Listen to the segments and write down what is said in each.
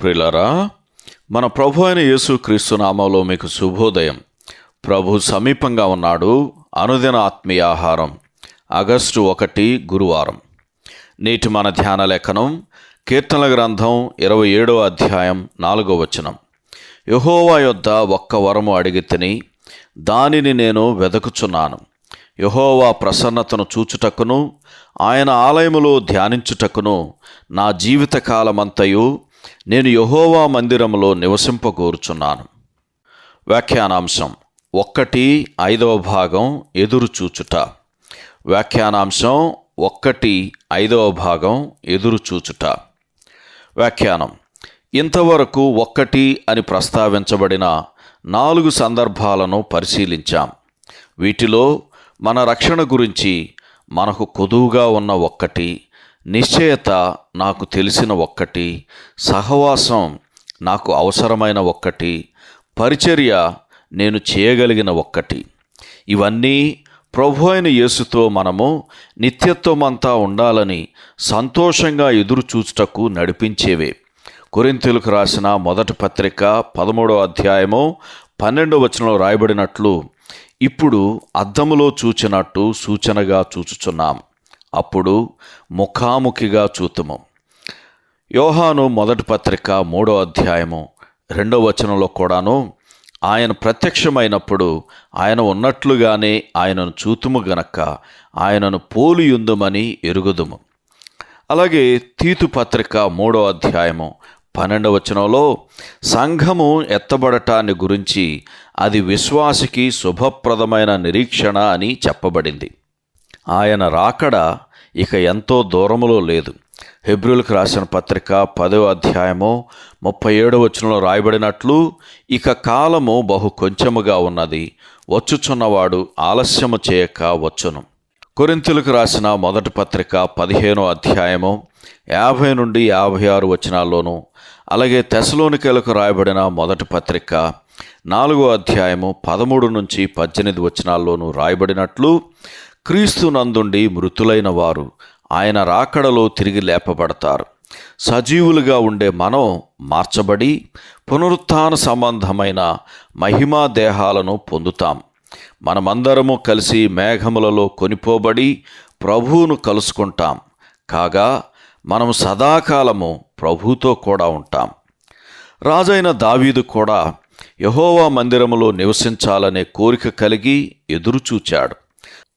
ప్రిలరా మన ప్రభు అయిన యేసు క్రీస్తు నామంలో మీకు శుభోదయం. ప్రభు సమీపంగా ఉన్నాడు. అనుదిన ఆత్మీయ ఆహారం. ఆగస్టు ఒకటి గురువారం. నేటి మన ధ్యాన లేఖనం కీర్తనల గ్రంథం ఇరవై ఏడో అధ్యాయం నాలుగో వచనం. యహోవా యొద్ద ఒక్క వరము అడిగి తిని దానిని నేను వెదకుచున్నాను. యహోవా ప్రసన్నతను చూచుటకును ఆయన ఆలయములో ధ్యానించుటకును నా జీవిత కాలమంతయు నేను యహోవా మందిరములో నివసింపకూర్చున్నాను. వ్యాఖ్యానాంశం ఒక్కటి ఐదవ భాగం ఎదురు చూచుట. వ్యాఖ్యానాంశం ఒక్కటి ఐదవ భాగం ఎదురు చూచుట. వ్యాఖ్యానం ఇంతవరకు ఒక్కటి అని ప్రస్తావించబడిన నాలుగు సందర్భాలను పరిశీలించాం. వీటిలో మన రక్షణ గురించి మనకు కొదువుగా ఉన్న ఒక్కటి నిశ్చయత నాకు తెలిసిన ఒక్కటి సహవాసం నాకు అవసరమైన ఒక్కటి పరిచర్య నేను చేయగలిగిన ఒక్కటి. ఇవన్నీ ప్రభు అయిన యేసుతో మనము నిత్యత్వం అంతా ఉండాలని సంతోషంగా ఎదురు చూచుటకు నడిపించేవే. కొరింతలకు రాసిన మొదటి పత్రిక పదమూడో అధ్యాయము పన్నెండవ వచనంలో రాయబడినట్లు ఇప్పుడు అద్దములో చూచినట్టు సూచనగా చూచుచున్నాం. అప్పుడు ముఖాముఖిగా చూతుము. యోహాను మొదటి పత్రిక మూడో అధ్యాయము రెండో వచనంలో కూడాను ఆయన ప్రత్యక్షమైనప్పుడు ఆయన ఉన్నట్లుగానే ఆయనను చూతుము గనక ఆయనను పోలియుందుమని ఎరుగుదుము. అలాగే తీతు పత్రిక మూడో అధ్యాయము పన్నెండవ వచనంలో సంఘము ఎత్తబడటాన్ని గురించి అది విశ్వాసికి శుభప్రదమైన నిరీక్షణ అని చెప్పబడింది. ఆయన రాకడ ఇక ఎంతో దూరములో లేదు. హెబ్రిల్కి రాసిన పత్రిక పదో అధ్యాయము ముప్పై ఏడవ వచనంలో రాయబడినట్లు ఇక కాలము బహు కొంచెముగా ఉన్నది వచ్చుచున్నవాడు ఆలస్యము చేయక వచ్చును. కొరింతలకు రాసిన మొదటి పత్రిక పదిహేనో అధ్యాయము యాభై నుండి యాభై ఆరు వచనాల్లోనూ అలాగే తెసలోనికలకు రాయబడిన మొదటి పత్రిక నాలుగో అధ్యాయము పదమూడు నుంచి పద్దెనిమిది వచనాల్లోనూ రాయబడినట్లు క్రీస్తు నందుండి మృతులైన వారు ఆయన రాకడలో తిరిగి లేపబడతారు. సజీవులుగా ఉండే మనం మార్చబడి పునరుత్థాన సంబంధమైన మహిమా దేహాలను పొందుతాం. మనమందరము కలిసి మేఘములలో కొనిపోబడి ప్రభువును కలుసుకుంటాం. కాగా మనం సదాకాలము ప్రభుతో కూడా ఉంటాం. రాజైన దావీదు కూడా యహోవా మందిరములో నివసించాలనే కోరిక కలిగి ఎదురుచూచాడు.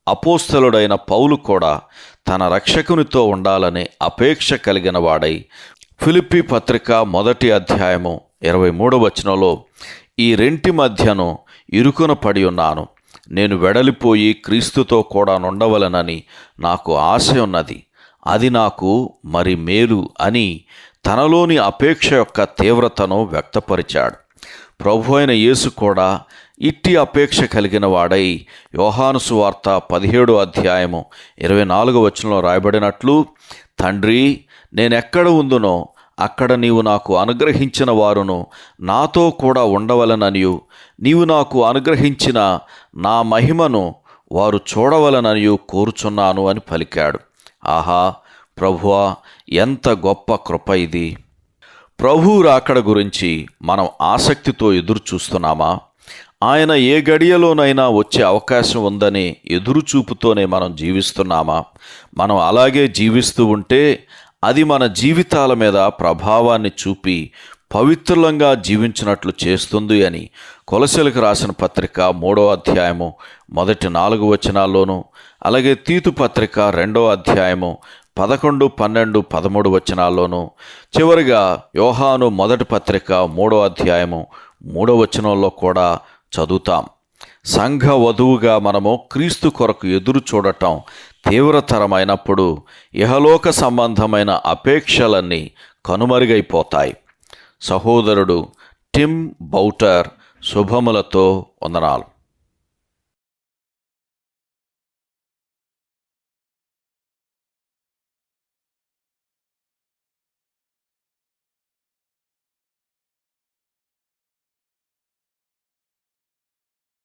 అపోస్తలుడైన పౌలు కూడా తన రక్షకునితో ఉండాలనే అపేక్ష కలిగిన వాడై ఫిలిప్పి పత్రిక మొదటి అధ్యాయము ఇరవై మూడవ వచనంలో ఈ రెంటి మధ్యను ఇరుకున పడి ఉన్నాను. నేను వెడలిపోయి క్రీస్తుతో కూడా నుండవలనని నాకు ఆశ ఉన్నది. అది నాకు మరి మేలు అని తనలోని అపేక్ష యొక్క తీవ్రతను వ్యక్తపరిచాడు. ప్రభు అయిన యేసు కూడా ఇట్టి అపేక్ష కలిగిన వాడై యోహాను సువార్త పదిహేడు అధ్యాయము ఇరవై నాలుగు వచనంలో రాయబడినట్లు తండ్రి నేనెక్కడ ఉందునో అక్కడ నీవు నాకు అనుగ్రహించిన వారును నాతో కూడా ఉండవలననియు. నీవు నాకు అనుగ్రహించిన నా మహిమను వారు చూడవలననియు కోరుచున్నాను అని పలికాడు. ఆహా ప్రభువా ఎంత గొప్ప కృప ఇది. ప్రభు రాకడ గురించి మనం ఆసక్తితో ఎదురు చూస్తున్నామా ఆయన ఏ గడియలోనైనా వచ్చే అవకాశం ఉందని ఎదురుచూపుతోనే మనం జీవిస్తున్నామా? మనం అలాగే జీవిస్తూ ఉంటే అది మన జీవితాల మీద ప్రభావాన్ని చూపి పవిత్రులంగా జీవించినట్లు చేస్తుంది అని కొలసలకు రాసిన పత్రిక మూడో అధ్యాయము మొదటి నాలుగు వచనాల్లోనూ అలాగే తీతు పత్రిక రెండో అధ్యాయము పదకొండు పన్నెండు పదమూడు వచనాల్లోనూ చివరిగా యోహాను మొదటి పత్రిక మూడో అధ్యాయము మూడో వచనంలో కూడా చదువుతాం. సంఘ వధువుగా మనము క్రీస్తు కొరకు ఎదురు చూడటం తీవ్రతరమైనప్పుడు ఇహలోక సంబంధమైన అపేక్షలన్నీ కనుమరుగైపోతాయి. సహోదరుడు టిమ్ బౌటర్ శుభములతో వందనాలు.